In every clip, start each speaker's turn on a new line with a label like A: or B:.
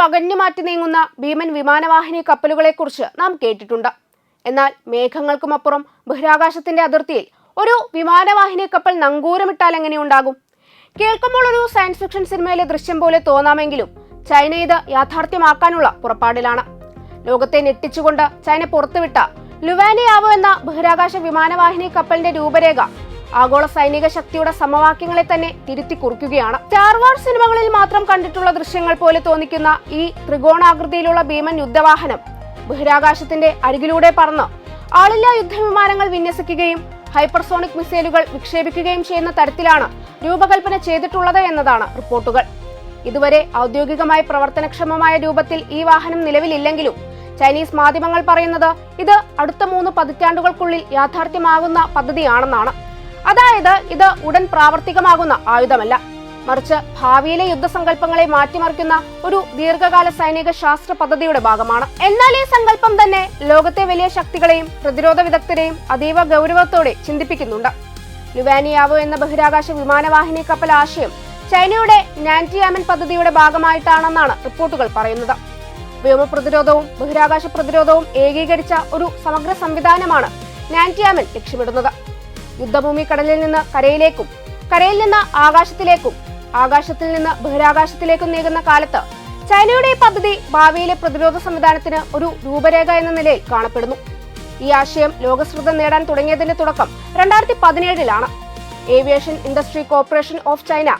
A: വകഞ്ഞു മാറ്റി നീങ്ങുന്ന ഭീമൻ വിമാനവാഹിനി കപ്പലുകളെക്കുറിച്ച് നാം കേട്ടിട്ടുണ്ട്. എന്നാൽ മേഘങ്ങൾക്കുമപ്പുറം ബഹിരാകാശത്തിന്റെ അതിർത്തിയിൽ ഒരു വിമാനവാഹിനി കപ്പൽ നങ്കൂരമിട്ടാൽ എങ്ങനെ ഉണ്ടാകും കേൾക്കുമ്പോൾ ഒരു സയൻസ് ഫിക്ഷൻ സിനിമയിലെ ദൃശ്യം പോലെ തോന്നാമെങ്കിലും ചൈന ഇത് യാഥാർത്ഥ്യമാക്കാനുള്ള പുറപ്പാടിലാണ്. ലോകത്തെ ഞെട്ടിച്ചുകൊണ്ട് ചൈന പുറത്തുവിട്ട ലുവാനിയാവോ എന്ന ബഹിരാകാശ വിമാനവാഹിനി കപ്പലിന്റെ രൂപരേഖ ആഗോള സൈനിക ശക്തിയുടെ സമവാക്യങ്ങളെ തന്നെ തിരുത്തി കുറിക്കുകയാണ്. സ്റ്റാർ വാർസ് സിനിമകളിൽ മാത്രം കണ്ടിട്ടുള്ള ദൃശ്യങ്ങൾ പോലെ തോന്നിക്കുന്ന ഈ ത്രികോണാകൃതിയിലുള്ള ഭീമൻ യുദ്ധവാഹനം ബഹിരാകാശത്തിന്റെ അരികിലൂടെ പറന്ന് ആളില്ലാ യുദ്ധവിമാനങ്ങൾ വിന്യസിക്കുകയും ഹൈപ്പർസോണിക് മിസൈലുകൾ വിക്ഷേപിക്കുകയും ചെയ്യുന്ന തരത്തിലാണ് രൂപകൽപ്പന ചെയ്തിട്ടുള്ളത് എന്നതാണ് റിപ്പോർട്ടുകൾ. ഇതുവരെ ഔദ്യോഗികമായി പ്രവർത്തനക്ഷമമായ രൂപത്തിൽ ഈ വാഹനം നിലവിലില്ലെങ്കിലും ചൈനീസ് മാധ്യമങ്ങൾ പറയുന്നത് ഇത് അടുത്ത മൂന്ന് പതിറ്റാണ്ടുകൾക്കുള്ളിൽ യാഥാർത്ഥ്യമാകുന്ന പദ്ധതിയാണെന്നാണ്. അതായത് ഇത് ഉടൻ പ്രാവർത്തികമാകുന്ന ആയുധമല്ല. മറിച്ച് ഭാവിയിലെ യുദ്ധസങ്കല്പങ്ങളെ മാറ്റിമറിക്കുന്ന ഒരു ദീർഘകാല സൈനിക ശാസ്ത്ര പദ്ധതിയുടെ ഭാഗമാണ്. എന്നാൽ ഈ സങ്കല്പം തന്നെ ലോകത്തെ വലിയ ശക്തികളെയും പ്രതിരോധ വിദഗ്ധരെയും അതീവ ഗൗരവത്തോടെ ചിന്തിപ്പിക്കുന്നുണ്ട്. ലുവാനിയാവോ എന്ന ബഹിരാകാശ വിമാനവാഹിനി കപ്പൽ ആശയം ചൈനയുടെ നാന്റിയാമൻ പദ്ധതിയുടെ ഭാഗമായിട്ടാണെന്നാണ് റിപ്പോർട്ടുകൾ പറയുന്നത്. വ്യോമ പ്രതിരോധവും ബഹിരാകാശ പ്രതിരോധവും ഏകീകരിച്ച ഒരു സമഗ്ര സംവിധാനമാണ് നാന്റിയാമൻ ലക്ഷ്യമിടുന്നത്. യുദ്ധഭൂമി കടലിൽ നിന്ന് കരയിലേക്കും കരയിൽ നിന്ന് ആകാശത്തിലേക്കും ആകാശത്തിൽ നിന്ന് ബഹിരാകാശത്തിലേക്കും നീങ്ങുന്ന കാലത്ത് ചൈനയുടെ പദ്ധതി ഭാവിയിലെ പ്രതിരോധ സംവിധാനത്തിന് ഒരു രൂപരേഖ എന്ന നിലയിൽ കാണപ്പെടുന്നു. ഈ ആശയം ലോകശ്രദ്ധ നേടാൻ തുടങ്ങിയതിന്റെ തുടക്കം രണ്ടായിരത്തി പതിനേഴിലാണ് aviation industry corporation of China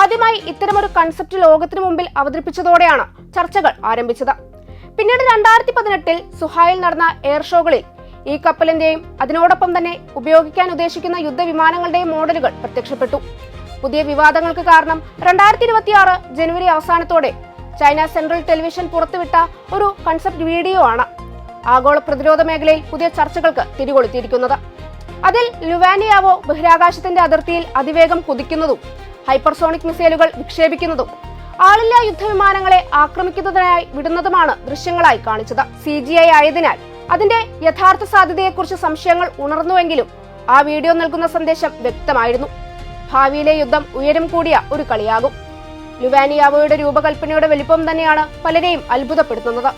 A: ആദ്യമായി ഇത്തരമൊരു കൺസെപ്റ്റ് ലോകത്തിനു മുമ്പിൽ അവതരിപ്പിച്ചതോടെയാണ് ചർച്ചകൾ ആരംഭിച്ചത്. പിന്നീട് രണ്ടായിരത്തി പതിനെട്ടിൽ സുഹായിൽ നടന്ന എയർ ഷോകളിൽ ഈ കപ്പലിന്റെയും അതിനോടൊപ്പം തന്നെ ഉപയോഗിക്കാൻ ഉദ്ദേശിക്കുന്ന യുദ്ധവിമാനങ്ങളുടെയും മോഡലുകൾ പ്രത്യക്ഷപ്പെട്ടു. പുതിയ വിവാദങ്ങൾക്ക് കാരണം രണ്ടായിരത്തി ഇരുപത്തിയാറ് ജനുവരി അവസാനത്തോടെ ചൈന സെൻട്രൽ ടെലിവിഷൻ പുറത്തുവിട്ട ഒരു കൺസെപ്റ്റ് വീഡിയോ ആണ് ആഗോള പ്രതിരോധ മേഖലയിൽ പുതിയ ചർച്ചകൾക്ക് തിരികൊളുത്തിയിരിക്കുന്നത്. അതിൽ ലുവാനിയാവോ ബഹിരാകാശത്തിന്റെ അതിർത്തിയിൽ അതിവേഗം കുതിക്കുന്നതും ഹൈപ്പർസോണിക് മിസൈലുകൾ വിക്ഷേപിക്കുന്നതും ആളില്ലാ യുദ്ധവിമാനങ്ങളെ ആക്രമിക്കുന്നതിനായി വിടുന്നതുമാണ് ദൃശ്യങ്ങളായി കാണിച്ചത്. സി ആയതിനാൽ അതിന്റെ യഥാർത്ഥ സാധ്യതയെക്കുറിച്ച് സംശയങ്ങൾ ഉണർന്നുവെങ്കിലും ആ വീഡിയോ നൽകുന്ന സന്ദേശം വ്യക്തമായിരുന്നു. ഭാവിയിലെ യുദ്ധം ഉയരം കൂടിയ ഒരു കളിയാകും. ലുവാനിയാവോയുടെ രൂപകൽപ്പനയുടെ വലിപ്പം തന്നെയാണ് പലരെയും അത്ഭുതപ്പെടുത്തുന്നത്.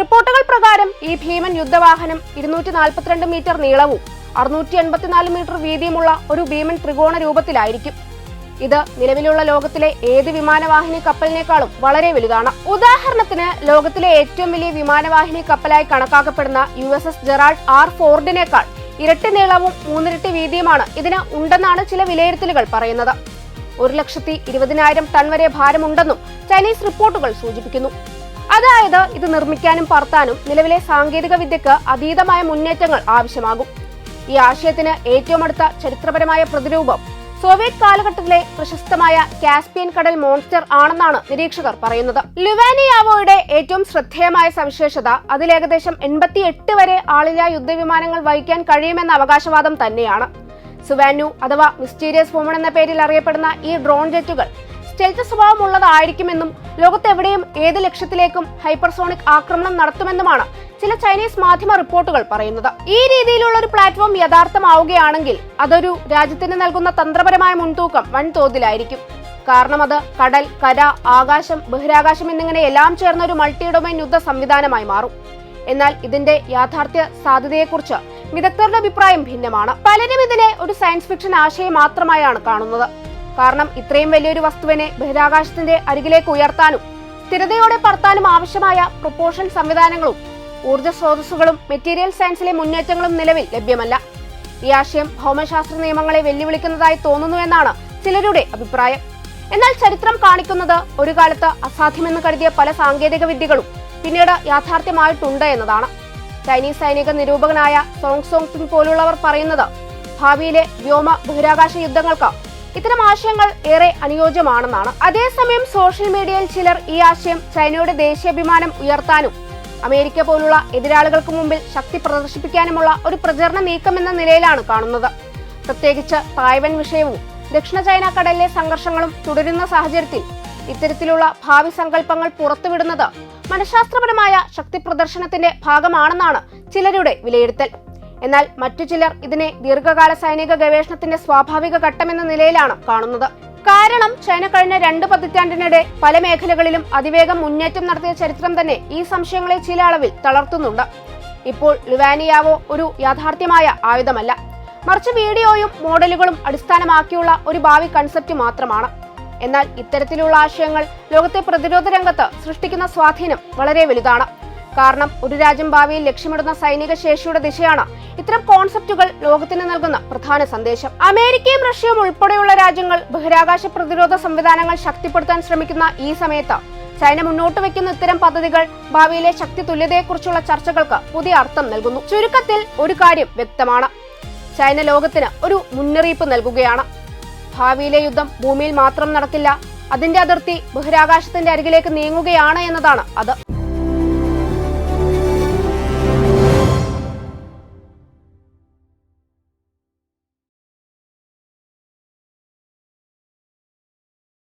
A: റിപ്പോർട്ടുകൾ പ്രകാരം ഈ ഭീമൻ യുദ്ധവാഹനം ഇരുന്നൂറ്റി നാൽപ്പത്തിരണ്ട് മീറ്റർ നീളവും അറുന്നൂറ്റി എൺപത്തിനാല് മീറ്റർ വീതിയുമുള്ള ഒരു ഭീമൻ ത്രികോണ രൂപത്തിലായിരിക്കും. ഇത് നിലവിലുള്ള ലോകത്തിലെ ഏത് വിമാനവാഹിനി കപ്പലിനേക്കാളും വളരെ വലുതാണ്. ഉദാഹരണത്തിന് ലോകത്തിലെ ഏറ്റവും വലിയ വിമാനവാഹിനി കപ്പലായി കണക്കാക്കപ്പെടുന്ന U S S Gerald R ഫോർഡിനേക്കാൾ ഇരട്ടി നീളവും മൂന്നിരട്ടി വീതിയുമാണ് ഇതിന് ഉണ്ടെന്നാണ് ചില വിലയിരുത്തലുകൾ പറയുന്നത്. ഒരു ലക്ഷത്തി ഇരുപതിനായിരം ടൺ വരെ ഭാരമുണ്ടെന്നും ചൈനീസ് റിപ്പോർട്ടുകൾ സൂചിപ്പിക്കുന്നു. അതായത് ഇത് നിർമ്മിക്കാനും പറത്താനും നിലവിലെ സാങ്കേതിക വിദ്യക്ക് അതീതമായ മുന്നേറ്റങ്ങൾ ആവശ്യമാകും. ഈ ആശയത്തിന് ഏറ്റവും അടുത്ത ചരിത്രപരമായ പ്രതിരൂപം സോവിയറ്റ് കാലഘട്ടത്തിലെ പ്രശസ്തമായ കാസ്പിയൻ കടൽ മോൺസ്റ്റർ ആണെന്നാണ് നിരീക്ഷകർ പറയുന്നത്. ലുവാനിയാവോയുടെ ഏറ്റവും ശ്രദ്ധേയമായ സവിശേഷത അതിലേകദേശം എൺപത്തി എൺപത്തിയെട്ട് വരെ ആളില്ലാ യുദ്ധവിമാനങ്ങൾ വഹിക്കാൻ കഴിയുമെന്ന അവകാശവാദം തന്നെയാണ്. സുവാനു അഥവാ മിസ്റ്റീരിയസ് വുമൺ എന്ന പേരിൽ അറിയപ്പെടുന്ന ഈ ഡ്രോൺ ജെറ്റുകൾ സ്റ്റെൽത്ത് സ്വഭാവമുള്ളതായിരിക്കുമെന്നും ലോകത്തെവിടെയും ഏത് ലക്ഷ്യത്തിലേക്കും ഹൈപ്പർസോണിക് ആക്രമണം നടത്തുമെന്നുമാണ് ചില ചൈനീസ് മാധ്യമ റിപ്പോർട്ടുകൾ പറയുന്നത്. ഈ രീതിയിലുള്ള ഒരു പ്ലാറ്റ്ഫോം യഥാർത്ഥമാവുകയാണെങ്കിൽ അതൊരു രാജ്യത്തിന് നൽകുന്ന തന്ത്രപരമായ മുൻതൂക്കം വൻതോതിലായിരിക്കും. കാരണം അത് കടൽ കര ആകാശം ബഹിരാകാശം എന്നിങ്ങനെ എല്ലാം ചേർന്ന ഒരു മൾട്ടി ഡൊമൈൻ യുദ്ധ സംവിധാനമായി മാറും. എന്നാൽ ഇതിന്റെ യാഥാർത്ഥ്യ സാധ്യതയെക്കുറിച്ച് വിദഗ്ധരുടെ അഭിപ്രായം ഭിന്നമാണ്. പലരും ഇതിനെ ഒരു സയൻസ് ഫിക്ഷൻ ആശയം മാത്രമായാണ് കാണുന്നത്. കാരണം ഇത്രയും വലിയൊരു വസ്തുവിനെ ബഹിരാകാശത്തിന്റെ അരികിലേക്ക് ഉയർത്താനും സ്ഥിരതയോടെ പറത്താനും ആവശ്യമായ പ്രൊപ്പോഷൻ സംവിധാനങ്ങളും ഊർജ സ്രോതസ്സുകളും മെറ്റീരിയൽ സയൻസിലെ മുന്നേറ്റങ്ങളും നിലവിൽ ലഭ്യമല്ല. ഈ ആശയം ഭൗമശാസ്ത്ര നിയമങ്ങളെ വെല്ലുവിളിക്കുന്നതായി തോന്നുന്നുവെന്നാണ് ചിലരുടെ അഭിപ്രായം. എന്നാൽ ചരിത്രം കാണിക്കുന്നത് ഒരു കാലത്ത് അസാധ്യമെന്ന് കരുതിയ പല സാങ്കേതിക വിദ്യകളും പിന്നീട് യാഥാർത്ഥ്യമായിട്ടുണ്ട് എന്നതാണ്. ചൈനീസ് സൈനിക നിരൂപകനായ സോങ് സോങ് പിങ് പോലുള്ളവർ പറയുന്നത് ഭാവിയിലെ വ്യോമ ബഹിരാകാശ യുദ്ധങ്ങൾക്ക് ഇത്തരം ആശയങ്ങൾ ഏറെ അനുയോജ്യമാണെന്നാണ്. അതേസമയം സോഷ്യൽ മീഡിയയിൽ ചിലർ ഈ ആശയം ചൈനയുടെ ദേശീയാഭിമാനം ഉയർത്താനും അമേരിക്ക പോലുള്ള എതിരാളികൾക്ക് മുമ്പിൽ ശക്തി പ്രദർശിപ്പിക്കാനുമുള്ള ഒരു പ്രചരണ നീക്കം എന്ന നിലയിലാണ് കാണുന്നത്. പ്രത്യേകിച്ച് തായ്വൻ വിഷയവും ദക്ഷിണ ചൈന കടലിലെ സംഘർഷങ്ങളും തുടരുന്ന സാഹചര്യത്തിൽ ഇത്തരത്തിലുള്ള ഭാവി സങ്കല്പങ്ങൾ പുറത്തുവിടുന്നത് മനഃശാസ്ത്രപരമായ ശക്തി പ്രദർശനത്തിന്റെ ഭാഗമാണെന്നാണ് ചിലരുടെ വിലയിരുത്തൽ. എന്നാൽ മറ്റു ചിലർ ഇതിനെ ദീർഘകാല സൈനിക ഗവേഷണത്തിന്റെ സ്വാഭാവിക ഘട്ടമെന്ന നിലയിലാണ് കാണുന്നത്. കാരണം ചൈന കഴിഞ്ഞ രണ്ട് പതിറ്റാണ്ടിനിടെ പല മേഖലകളിലും അതിവേഗം മുന്നേറ്റം നടത്തിയ ചരിത്രം തന്നെ ഈ സംശയങ്ങളെ ചില അളവിൽ തളർത്തുന്നുണ്ട്. ഇപ്പോൾ ലുവാനിയാവോ ഒരു യാഥാർത്ഥ്യമായ ആയുധമല്ല. മറിച്ച് വീഡിയോയും മോഡലുകളും അടിസ്ഥാനമാക്കിയുള്ള ഒരു ഭാവി കൺസെപ്റ്റ് മാത്രമാണ്. എന്നാൽ ഇത്തരത്തിലുള്ള ആശയങ്ങൾ ലോകത്തെ പ്രതിരോധ രംഗത്ത് സൃഷ്ടിക്കുന്ന സ്വാധീനം വളരെ വലുതാണ്. കാരണം ഒരു രാജ്യം ഭാവിയിൽ ലക്ഷ്യമിടുന്ന സൈനിക ശേഷിയുടെ ദിശയാണ് ഇത്തരം കോൺസെപ്റ്റുകൾ ലോകത്തിന് നൽകുന്ന പ്രധാന സന്ദേശം. അമേരിക്കയും റഷ്യയും ഉൾപ്പെടെയുള്ള രാജ്യങ്ങൾ ബഹിരാകാശ പ്രതിരോധ സംവിധാനങ്ങൾ ശക്തിപ്പെടുത്താൻ ശ്രമിക്കുന്ന ഈ സമയത്ത് ചൈന മുന്നോട്ട് വെക്കുന്ന ഇത്തരം പദ്ധതികൾ ഭാവിയിലെ ശക്തി തുല്യതയെക്കുറിച്ചുള്ള ചർച്ചകൾക്ക് പുതിയ അർത്ഥം നൽകുന്നു. ചുരുക്കത്തിൽ ഒരു കാര്യം വ്യക്തമാണ്. ചൈന ലോകത്തിന് ഒരു മുന്നറിയിപ്പ് നൽകുകയാണ്. ഭാവിയിലെ യുദ്ധം ഭൂമിയിൽ മാത്രം നടക്കില്ല അതിന്റെ അതിർത്തി ബഹിരാകാശത്തിന്റെ അരികിലേക്ക് നീങ്ങുകയാണ് എന്നതാണ് അത്.